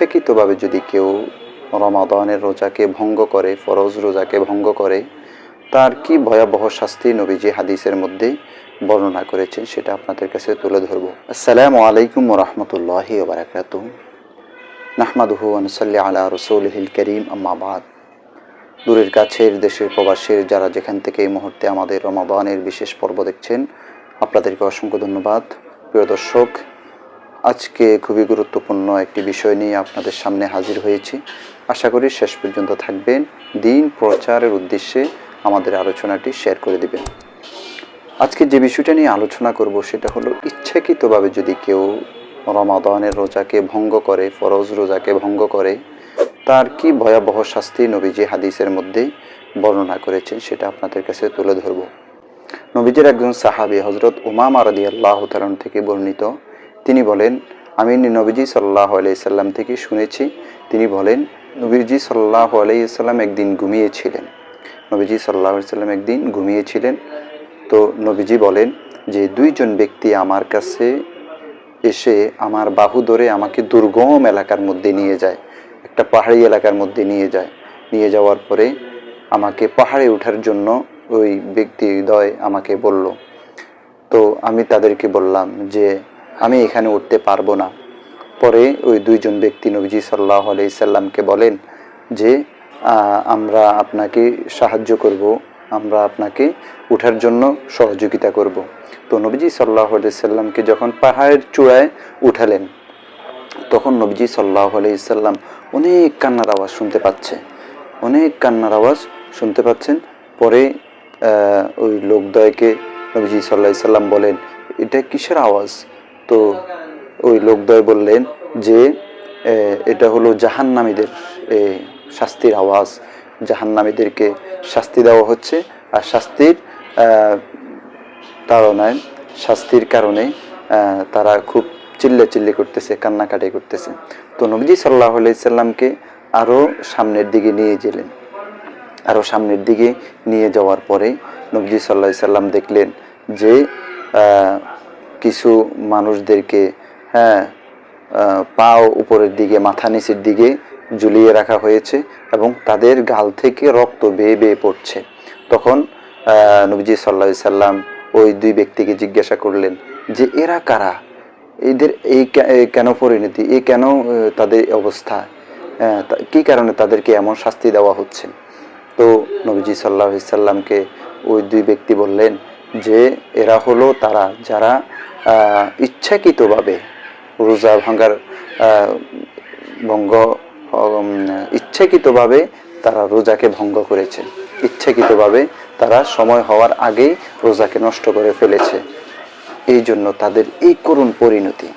ইচ্ছাকৃতভাবে যদি কেউ রমাদানের রোজাকে ভঙ্গ করে, ফরজ রোজাকে ভঙ্গ করে, তার কি ভয়াবহ শাস্তি নবীজি হাদিসের মধ্যে বর্ণনা করেছেন সেটা আপনাদের কাছে তুলে ধরব। আসসালামু আলাইকুম রহমতুল্লাহি ওবরাকাত নাহমাদুহু আনসাল্লি আলা রসুলহিল করিম আম্মাবাদ দূরের কাছের দেশের প্রবাসের যারা যেখান থেকে এই মুহূর্তে আমাদের রমাদানের বিশেষ পর্ব দেখছেন, আপনাদেরকে অসংখ্য ধন্যবাদ। প্রিয় দর্শক আজকে খুবই গুরুত্বপূর্ণ একটি বিষয় নিয়ে আপনাদের সামনে হাজির হয়েছি। আশা করি শেষ পর্যন্ত থাকবেন। দিন প্রচারের উদ্দেশ্যে আমাদের আলোচনাটি শেয়ার করে দিবেন। আজকে যে বিষয়টা নিয়ে আলোচনা করব সেটা হলো, ইচ্ছাকৃতভাবে যদি কেউ রমাদানের রোজাকে ভঙ্গ করে, ফরজ রোজাকে ভঙ্গ করে, তার কি ভয়াবহ শাস্তি নবীজি হাদিসের মধ্যে বর্ণনা করেছেন সেটা আপনাদের কাছে তুলে ধরব। নবীজির একজন সাহাবী হজরত উমামা রাদি আল্লাহ থেকে বর্ণিত তিনি বলেন, আমি নবীজি সাল্লাহ আলাইসাল্লাম থেকে শুনেছি, তিনি বলেন, নবীজি সাল্লাহ আলাইসাল্লাম একদিন ঘুমিয়েছিলেন। নবীজি সাল্লাহ সাল্লাম একদিন ঘুমিয়েছিলেন। তো নবীজি বলেন যে, দুইজন ব্যক্তি আমার কাছে এসে আমার বাহু ধরে আমাকে দুর্গম এলাকার মধ্যে নিয়ে যায়, একটা পাহাড়ি এলাকার মধ্যে নিয়ে যায়। নিয়ে যাওয়ার পরে আমাকে পাহাড়ে ওঠার জন্য ওই ব্যক্তি হৃদয় আমাকে বলল। তো আমি তাদেরকে বললাম যে আমি এখানে উঠতে পারব না। পরে ওই দুইজন ব্যক্তি নবীজি সাল্লাহ আলাইসাল্লামকে বলেন যে আমরা আপনাকে সাহায্য করব, আমরা আপনাকে উঠার জন্য সহযোগিতা করব। তো নবীজি সাল্লাহ আলাইসাল্লামকে যখন পাহাড়ের চূড়ায় উঠালেন, তখন নবীজি সাল্লাহ আলাইসাল্লাম অনেক কান্নার আওয়াজ শুনতে পাচ্ছে। অনেক কান্নার আওয়াজ শুনতে পাচ্ছেন। পরে ওই লোকদয়কে নবীজি সাল্লাহ সাল্লাম বলেন, এটা কিসের আওয়াজ? তো ওই লোকদয় বললেন যে এটা হলো জাহান্নামীদের শাস্তির আওয়াজ। জাহান্নামীদেরকে শাস্তি দেওয়া হচ্ছে। আর শাস্তির তাড়নায়, শাস্তির কারণে তারা খুব চিল্লে চিল্লে করতেছে, কান্নাকাটি করতেছে। তো নবীজি সাল্লাহ সাল্লামকে আরও সামনের দিকে নিয়ে গেলেন। আরও সামনের দিকে নিয়ে যাওয়ার পরে নবজি সাল্লাহ সাল্লাম দেখলেন যে কিছু মানুষদেরকে হ্যাঁ আহ, পা উপরের দিকে মাথা নিচের দিকে ঝুলিয়ে রাখা হয়েছে এবং তাদের গাল থেকে রক্ত বেয়ে বেয়ে পড়ছে। তখন নবীজি সাল্লাহ সাল্লাম ওই দুই ব্যক্তিকে জিজ্ঞাসা করলেন যে এরা কারা? এদের এই কেন পরিণতি? এ কেন তাদের অবস্থা? কি কারণে তাদেরকে এমন শাস্তি দেওয়া হচ্ছে? তো নবীজি সাল্লাহ সাল্লামকে ওই দুই ব্যক্তি বললেন যে এরা হলো তারা যারা ইচ্ছাকৃতভাবে রোজা ভাঙার ভঙ্গ ইচ্ছাকৃতভাবে তারা রোজাকে ভঙ্গ করেছে। ইচ্ছাকৃতভাবে তারা সময় হওয়ার আগেই রোজাকে নষ্ট করে ফেলেছে। এই জন্য তাদের এই করুণ পরিণতি।